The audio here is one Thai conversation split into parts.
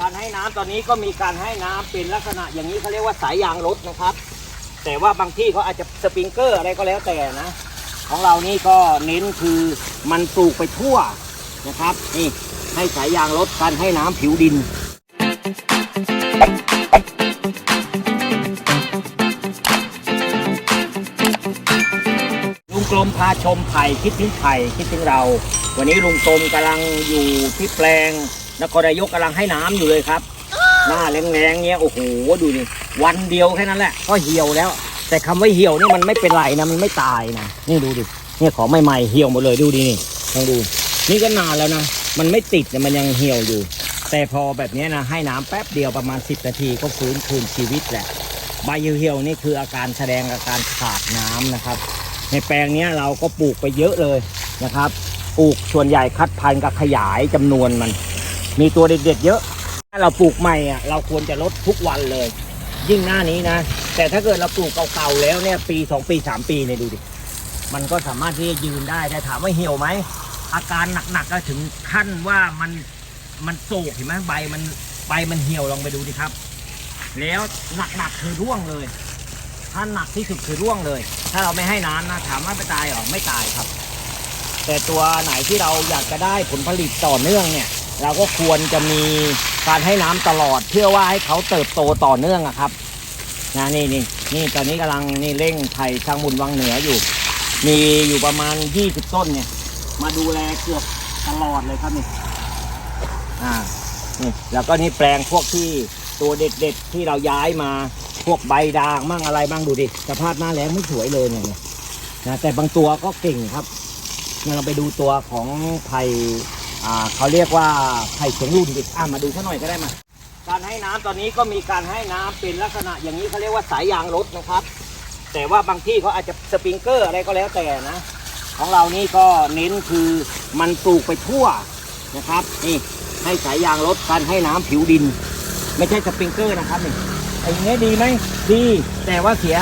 การให้น้ำตอนนี้ก็มีการให้น้ำเป็นลักษณะอย่างนี้เขาเรียกว่าสายยางรถนะครับ แต่ว่าบางที่เขาอาจจะสปริงเกอร์อะไรก็แล้วแต่นะ ของเรานี่ก็เน้นคือมันปลูกไปทั่วนะครับนี่ให้สายยางลดการให้น้ำผิวดินลุงกลมพาชมไผ่คิดถึงไผ่คิดถึงเรา วันนี้ลุงกลมกำลังอยู่ที่แปลง นครนายกกำลังให้น้ำอยู่เลยครับ หน้าแรงๆเนี้ยโอ้โหดูนี่วันเดียวแค่นั้นแหละก็เหี่ยวแล้ว แต่คำว่าเหี่ยวนี่มันไม่เป็นไรนะมันไม่ตายนะนี่ดูดิเนี่ยของใหม่ๆเหี่ยวหมดเลยดูดินี่ลองดู นี่ก็นานแล้วนะมันไม่ติดเนี่ยมันยังเหี่ยวอยู่ แต่พอแบบเนี้ยนะให้น้ำแป๊บเดียวประมาณ 10 นาทีก็ฟื้นคืนชีวิตแหละใบเหี่ยวๆนี่คืออาการแสดงอาการขาดน้ำนะครับ ในแปลงเนี้ยเราก็ปลูกไปเยอะเลยนะครับปลูกส่วนใหญ่คัดพันธุ์กับขยายจำนวนมัน มีตัวเด็ดๆเยอะ ถ้าเราปลูกใหม่อะเราควรจะลดทุกวันเลย ยิ่งหน้านี้นะ แต่ถ้าเกิดเราปลูกเก่าๆแล้วเนี่ยปีสองปีสามปีเนี่ยดูดิ มันก็สามารถที่จะยืนได้แต่ถามว่าเหี่ยวไหม อาการหนักๆก็ถึงขั้นว่ามันมันโศกเห็นไหมใบมันใบมันเหี่ยวลองไปดูดิครับ แล้วหนักๆคือร่วงเลย ถ้าหนักที่สุดคือร่วงเลย ถ้าเราไม่ให้น้ำนะถามว่าไม่ตายหรอไม่ตายครับ แต่ตัวไหนที่เราอยากจะได้ผลผลิตต่อเนื่องเนี่ย เราก็ควรจะมีการให้น้ำตลอดเพื่อว่าให้เขาเติบโตต่อเนื่องอะครับนะนี่นี่นี่ตอนนี้กำลังนี่เร่งไผ่ทางมุนวังเหนืออยู่ มีอยู่ประมาณ 20 ต้นเนี่ย มาดูแลเกือบตลอดเลยครับนี่อ่านี่แล้วก็นี่แปลงพวกที่ตัวเด็ดๆที่เราย้ายมาพวกใบด่างมั่งอะไรบ้างดูดิสภาพหน้าแล้งไม่สวยเลยเนี่ยนะแต่บางตัวก็เก่งครับเนี่ยเราไปดูตัวของไผ่ เขาเรียกว่าไผ่เฉียงรุ่นดิอ่ามาดูเขาหน่อยก็ได้มา การให้น้ำตอนนี้ก็มีการให้น้ำเป็นลักษณะอย่างนี้เขาเรียกว่าสายยางรถนะครับ แต่ว่าบางที่เขาอาจจะสปริงเกอร์อะไรก็แล้วแต่นะ ของเรานี่ก็เน้นคือมันปลูกไปทั่วนะครับนี่ให้สายยางลดการให้น้ำผิวดิน ไม่ใช่สปริงเกอร์นะครับนี่ไอ้เนี้ยดีไหมดีแต่ว่าเสีย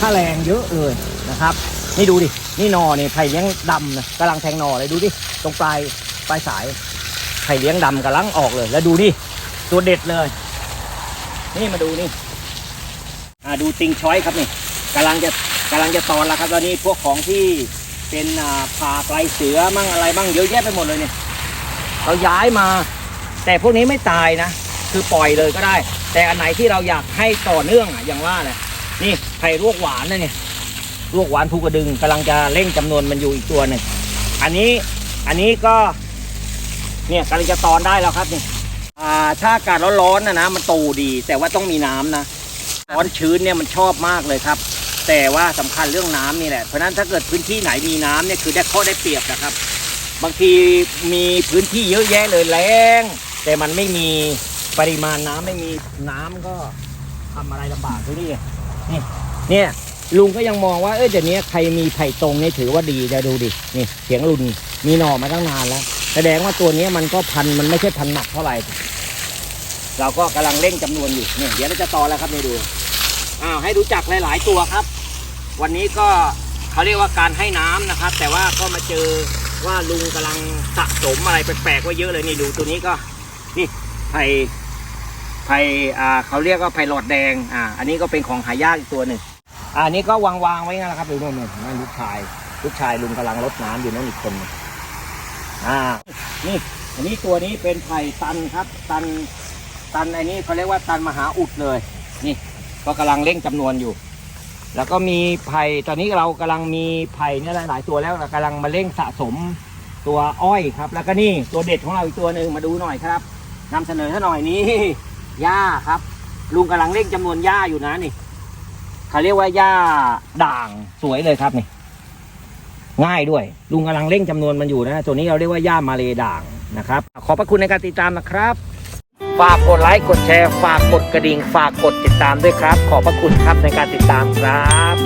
ค่าแรงเยอะเลยนะครับ นี่ดูดินี่นอเนี่ยไผ่เลี้ยงดำนะกำลังแทงนอเลยดูดิตรงปลาย ปลายสายไผ่เลี้ยงดำกำลังออกเลย แล้วดูดิตัวเด็ดเลย นี่มาดูนี่อ่าดูติงช้อยครับนี่กำลังจะกำลังจะตอนแล้วครับตอนนี้พวกของที่เป็นอ่าผ่าปลายเสือมั่งอะไรมั่งเยอะแยะไปหมดเลยเนี่ยเราย้ายมา แต่พวกนี้ไม่ตายนะ คือปล่อยเลยก็ได้ แต่อันไหนที่เราอยากให้ต่อเนื่องอะอย่างว่าแหละนี่ไผ่ลวกหวานนะเนี่ยลวกหวานภูกระดึงกำลังจะเร่งจำนวนมันอยู่อีกตัวหนึ่งอันนี้อันนี้ก็ เนี่ยกำลังจะตอนได้แล้วครับนี่อ่าถ้าอากาศร้อนๆนะนะมันโตดี แต่ว่าต้องมีน้ำนะร้อนชื้นเนี่ยมันชอบมากเลยครับ แต่ว่าสำคัญเรื่องน้ำนี่แหละ เพราะฉะนั้นถ้าเกิดพื้นที่ไหนมีน้ำเนี่ยคือได้ข้อได้เปรียบนะครับ บางทีมีพื้นที่เยอะแยะเลยแรงแต่มันไม่มีปริมาณน้ำไม่มีน้ำก็ทำอะไรลำบากทุกนี่นี่เนี่ยลุงก็ยังมองว่าเออเดี๋ยวนี้ใครมีไผ่ตรงนี่ถือว่าดีจะดูดินี่เสียงลุนมีหน่อมาตั้งนานแล้ว แสดงว่าตัวนี้มันก็พันมันไม่ใช่พันหนักเท่าไหร่ เราก็กำลังเร่งจำนวนอยู่เนี่ยเดี๋ยวเราจะต่อแล้วครับนี่ดูอ้าวให้รู้จักหลาย ๆ ตัวครับ วันนี้ก็เขาเรียกว่าการให้น้ำนะครับ แต่ว่าก็มาเจอว่าลุงกำลังสะสมอะไรแปลกๆไว้เยอะเลยนี่ดูตัวนี้ก็นี่ไผ่ไผ่อ่าเขาเรียกว่าไผ่หลอดแดงอ่าอันนี้ก็เป็นของหายากอีกตัวหนึ่งอ่าอันนี้ก็วางวางๆไว้นั่นแหละครับดูนู่นนู่นนั่นลูกชาย ลูกชายลุงกำลังรดน้ำอยู่นั่นอีกคนนึง อ่า นี่ อันนี้ตัวนี้เป็นไผ่ตันครับ ตัน ตันอันนี้เขาเรียกว่าตันมหาอุดเลย นี่ ก็กำลังเร่งจำนวนอยู่ แล้วก็มีไผ่ ตอนนี้เรากำลังมีไผ่เนี่ยหลาย ๆ ตัวแล้วเรากำลังมาเร่งสะสมตัวอ้อยครับ แล้วก็นี่ตัวเด็ดของเราอีกตัวหนึ่งมาดูหน่อยครับนำเสนอให้หน่อยนี่หญ้าครับ ลุงกำลังเร่งจำนวนหญ้าอยู่นะนี่เขาเรียกว่าหญ้าด่างสวยเลยครับนี่ ง่ายด้วย ลุงกำลังเร่งจำนวนมันอยู่นะ ตัวนี้เราเรียกว่าย่ามาเลด่างนะครับ ขอบพระคุณในการติดตามนะครับ ฝากกดไลค์กดแชร์ ฝากกดกระดิ่ง ฝากกดติดตามด้วยครับ ขอบพระคุณครับในการติดตามครับ